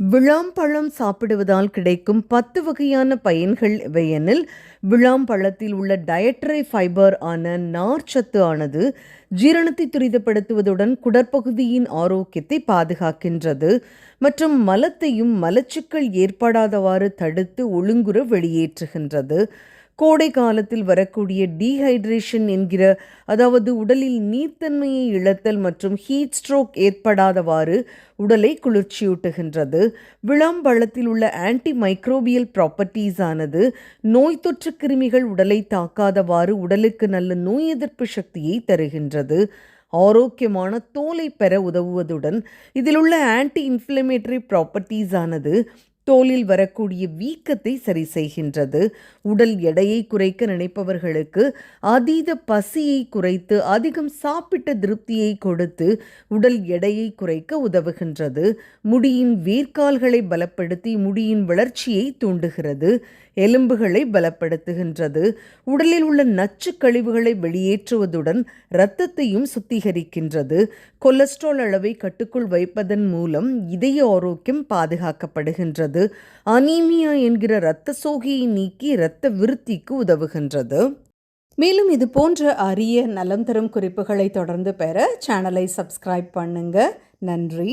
விழாம்பழம் சாப்பிடுவதால் கிடைக்கும் பத்து வகையான பயன்கள் இவையெனில் விழாம்பழத்தில் உள்ள டயட்ரி ஃபைபர் ஆன நார்ச்சத்து ஆனது ஜீரணத்தை துரிதப்படுத்துவதுடன் குடற்பகுதியின் ஆரோக்கியத்தை பாதுகாக்கின்றது மற்றும் மலத்தையும் மலச்சிக்கல் ஏற்படாதவாறு தடுத்து ஒழுங்குற வெளியேற்றுகின்றது. கோடை காலத்தில் வரக்கூடிய டீஹைட்ரேஷன் என்கிற அதாவது உடலில் நீர்த்தன்மையை இழத்தல் மற்றும் ஹீட் ஸ்ட்ரோக் ஏற்படாதவாறு உடலை குளிர்ச்சியூட்டுகின்றது. விளாம்பழத்தில் உள்ள ஆன்டி மைக்ரோபியல் ப்ராப்பர்ட்டிஸ் ஆனது நோய் தொற்று கிருமிகள் உடலை தாக்காதவாறு உடலுக்கு நல்ல நோய் எதிர்ப்பு சக்தியை தருகின்றது. ஆரோக்கியமான தோலை பெற உதவுவதுடன் இதில் உள்ள ஆன்டி இன்ஃப்ளமேட்டரி ப்ராப்பர்ட்டிஸ் ஆனது தோலில் வரக்கூடிய வீக்கத்தை சரி செய்கின்றது. உடல் எடையை குறைக்க நினைப்பவர்களுக்கு அதீத பசியை குறைத்து அதிகம் சாப்பிட்ட திருப்தியை கொடுத்து உடல் எடையை குறைக்க உதவுகின்றது. முடியின் வேர்க்கால்களை பலப்படுத்தி முடியின் வளர்ச்சியை தூண்டுகிறது. எலும்புகளை பலப்படுத்துகின்றது. உடலில் உள்ள நச்சு கழிவுகளை வெளியேற்றுவதுடன் இரத்தத்தையும் சுத்திகரிக்கின்றது. கொலஸ்ட்ரால் அளவை கட்டுக்குள் வைப்பதன் மூலம் இதய ஆரோக்கியம் பாதுகாக்கப்படுகின்றது. அனீமியா என்கிற இரத்த சோகையை நீக்கி இரத்த விருத்திக்கு உதவுகின்றது. மேலும் இது போன்ற அரிய நலம் தரும் குறிப்புகளை தொடர்ந்து பெற சேனலை சப்ஸ்கிரைப் பண்ணுங்க. நன்றி.